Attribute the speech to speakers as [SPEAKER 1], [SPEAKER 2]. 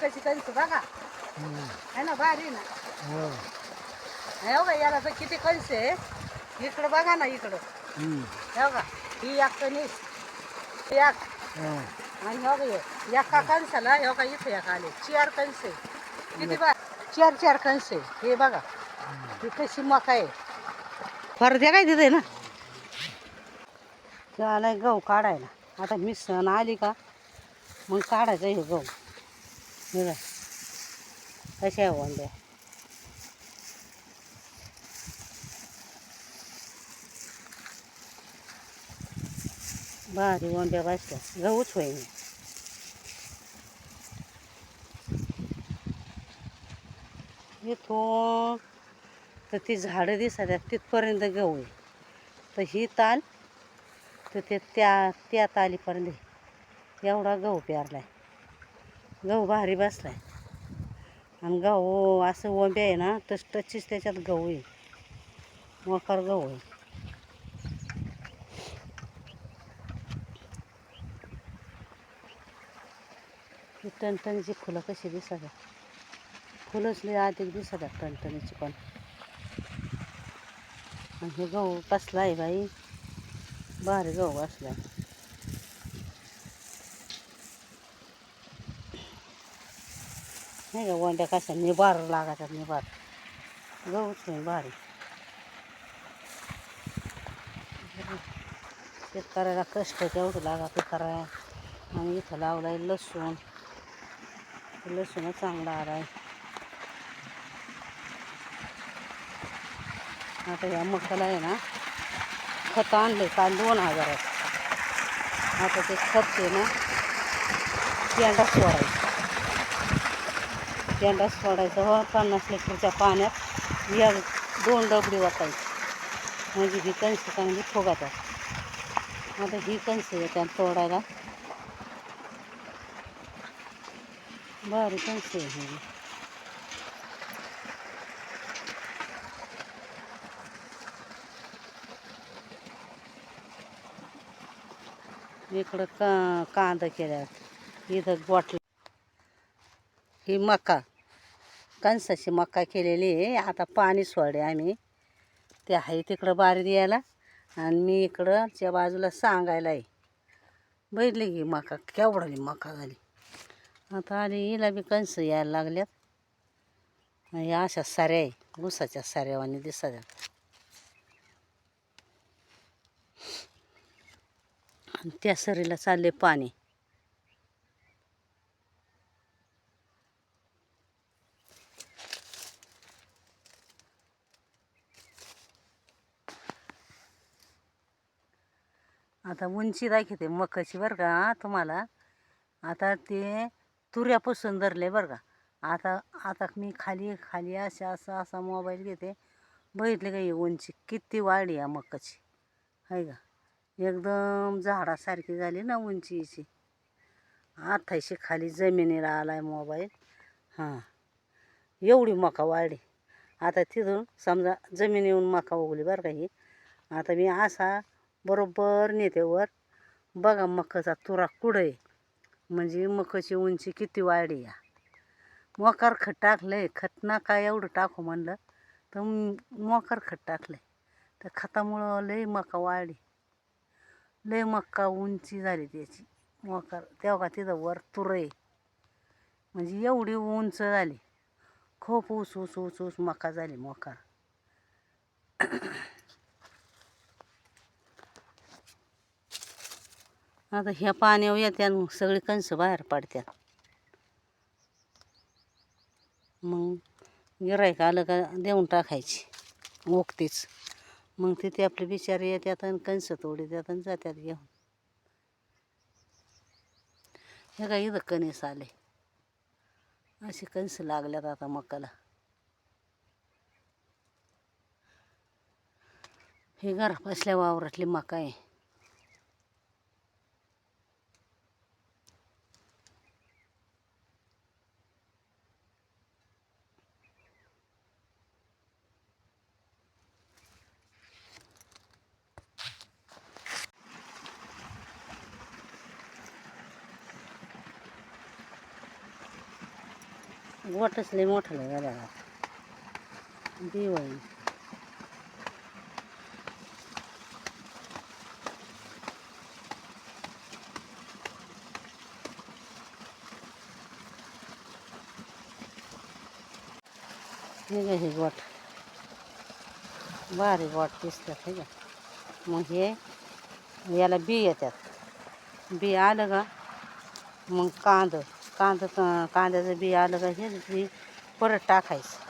[SPEAKER 1] मकाची कणस बघा. है ना भारी ना.
[SPEAKER 2] हो.
[SPEAKER 1] हे बघा याला तर किती कणस आहे. इकडं बघा ना इकडं. हे बघा ही एक कणीस एक. आणि हे बघा एका कणसाला हे बघा इथे एक आले. चार कणस आहे. किती बा चार चार कणस आहे. हे बघा ही कशी मका आहे. परत हे काय तिथे ना? आलाय गहू काढायला. आता मी सण आली का? मग काढायचं हे गहू. हे बघ. कशा आहे वंड्या? भारी वंड्या बसल्या. गहूच होईन इथून तर ती झाडं दिसायला तिथपर्यंत गहू आहे. तर ही ताल तर ते त्या त्या तालीपर्यंत एवढा गहू पेरलाय. गहू भारी बसलाय. आणि गहू असं ओंबे आहे ना तस टचीच त्याच्यात गहू आहे. मकर गहू आहे. ही टणटणीची फुलं कशी दिसत फुलंच लई अधिक दिसत टणटणीची पण. आणि हे गहू कसला आहे बाई? भारी गहू बसलाय. नाही का वंड्या कशा निभार लागतात निभार गहूच नाही भारी. शेतकऱ्याला कष्ट तेवढं लागा पिकाराय आणि इथं लावलाय लसूण. लसूण चांगला आलाय. आता या मकाला आहे ना खत आणले काल दोन हजारात. आता ते खत आहे ना पेंडा सोडायचं. पेंडा सोडायचं हो पन्नास लिटरच्या पाण्यात. या दोन डबडी वाटायची म्हणजे ही कणस चांगली फुगातात आता ही कणस येतात तोडायला. भारी कणसं आहे इकडं का कांदा केल्या इथं गोटला ही मका. कणसाची मका केलेली आहे. आता पाणी सोडे आम्ही. ते आहे तिकडं बारी द्यायला आणि मी इकडं त्या बाजूला सांगायला आहे. बैठली की मका केवढाली मका झाली. आता आली हिला बी कणस यायला लागल्यात. आणि या अशा साऱ्या आहे. ऊसाच्या साऱ्यावानी दिसत आणि त्या सरीला चालले पाणी. आता उंची दाखवते मकाची बरं का तुम्हाला. आता ते तुऱ्यापासून धरले बरं का. आता आता मी खाली खाली अशा असा असा मोबाईल घेते. बघितले का ही उंची? किती वाढली या मकाची आहे का? एकदम झाडासारखी झाली ना उंचीची. आताशी खाली जमिनीला आला आहे मोबाईल हां. एवढी मका वाढली. आता तिथून समजा जमीन येऊन मका उगली बरं का ही. आता मी असा बरोबर नेते वर. बघा मकाचा तुरा कुठं आहे? म्हणजे मकाची उंची किती वाढी या? मोकार खत टाकलं आहे खत काय एवढं टाकू म्हणलं तर मोकार खत टाकलं आहे तर खतामुळं लई मका वाढी लय मका उंची झाली त्याची. मोकार तेव्हा तिथं वर तुर आहे. म्हणजे एवढी उंच झाली. खूप ऊस ऊस ऊस ऊस मका झाली मोकार. आता ह्या पाण्यावर येत्या सगळी कंस बाहेर पडतात मग गिरायक आलं का देऊन टाकायची ओकतीच. मग तिथे आपले बिचारे येतात आणि कंस तोडी देतात आणि जातात घेऊन. हे काय इथं कणीस आले. असे कंस लागल्यात आता मकाला हे घर बसल्या वावरातली मका आहे. गोटच लय मोठं लय झालं आता. हे हे गोट भारी गोट दिसतात हे का मग हे याला बी येतात. बी आलं का? मग कांदं. कांदा कांद्याचं बी आलं का हेच बी परत टाकायचं.